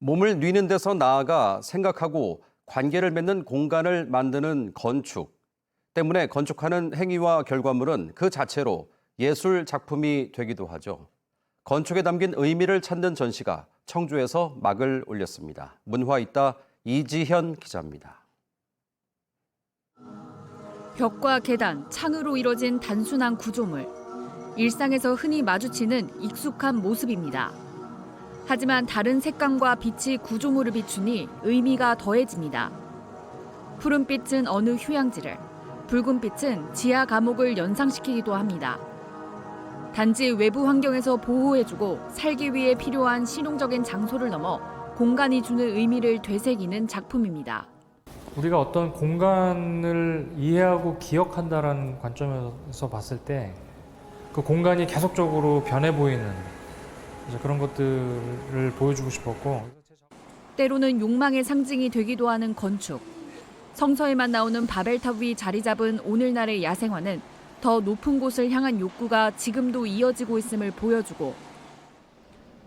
몸을 뉘는 데서 나아가 생각하고 관계를 맺는 공간을 만드는 건축. 때문에 건축하는 행위와 결과물은 그 자체로 예술 작품이 되기도 하죠. 건축에 담긴 의미를 찾는 전시가 청주에서 막을 올렸습니다. 문화 있다 이지현 기자입니다. 벽과 계단, 창으로 이뤄진 단순한 구조물. 일상에서 흔히 마주치는 익숙한 모습입니다. 하지만 다른 색감과 빛이 구조물을 비추니 의미가 더해집니다. 푸른빛은 어느 휴양지를, 붉은빛은 지하 감옥을 연상시키기도 합니다. 단지 외부 환경에서 보호해주고 살기 위해 필요한 실용적인 장소를 넘어 공간이 주는 의미를 되새기는 작품입니다. 우리가 어떤 공간을 이해하고 기억한다라는 관점에서 봤을 때 그 공간이 계속적으로 변해 보이는 그런 것들을 보여주고 싶었고 때로는 욕망의 상징이 되기도 하는 건축. 성서에만 나오는 바벨탑 위 자리 잡은 오늘날의 야생화는 더 높은 곳을 향한 욕구가 지금도 이어지고 있음을 보여주고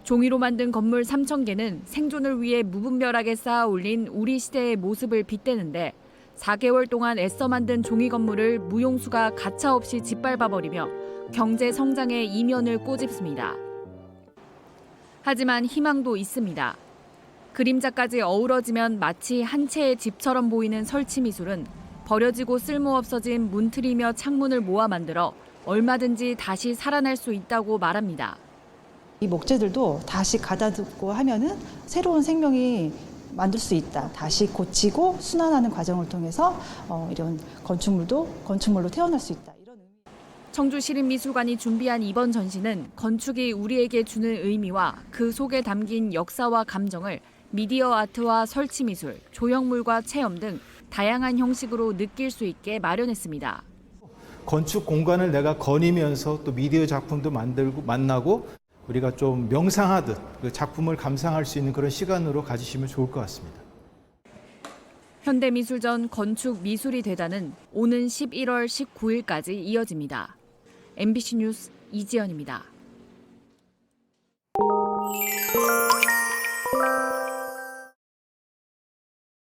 종이로 만든 건물 3천 개는 생존을 위해 무분별하게 쌓아 올린 우리 시대의 모습을 빗대는데 4개월 동안 애써 만든 종이 건물을 무용수가 가차없이 짓밟아버리며 경제 성장의 이면을 꼬집습니다. 하지만 희망도 있습니다. 그림자까지 어우러지면 마치 한 채의 집처럼 보이는 설치 미술은 버려지고 쓸모없어진 문틀이며 창문을 모아 만들어 얼마든지 다시 살아날 수 있다고 말합니다. 이 목재들도 다시 가다듬고 하면은 새로운 생명이 만들 수 있다. 다시 고치고 순환하는 과정을 통해서 어, 이런 건축물도 건축물로 태어날 수 있다. 청주시립미술관이 준비한 이번 전시는 건축이 우리에게 주는 의미와 그 속에 담긴 역사와 감정을 미디어 아트와 설치 미술, 조형물과 체험 등 다양한 형식으로 느낄 수 있게 마련했습니다. 건축 공간을 내가 거니면서 또 미디어 작품도 만들고 만나고 우리가 좀 명상하듯 그 작품을 감상할 수 있는 그런 시간으로 가지시면 좋을 것 같습니다. 현대미술전 건축 미술이 되다는 오는 11월 19일까지 이어집니다. MBC 뉴스 이지연입니다.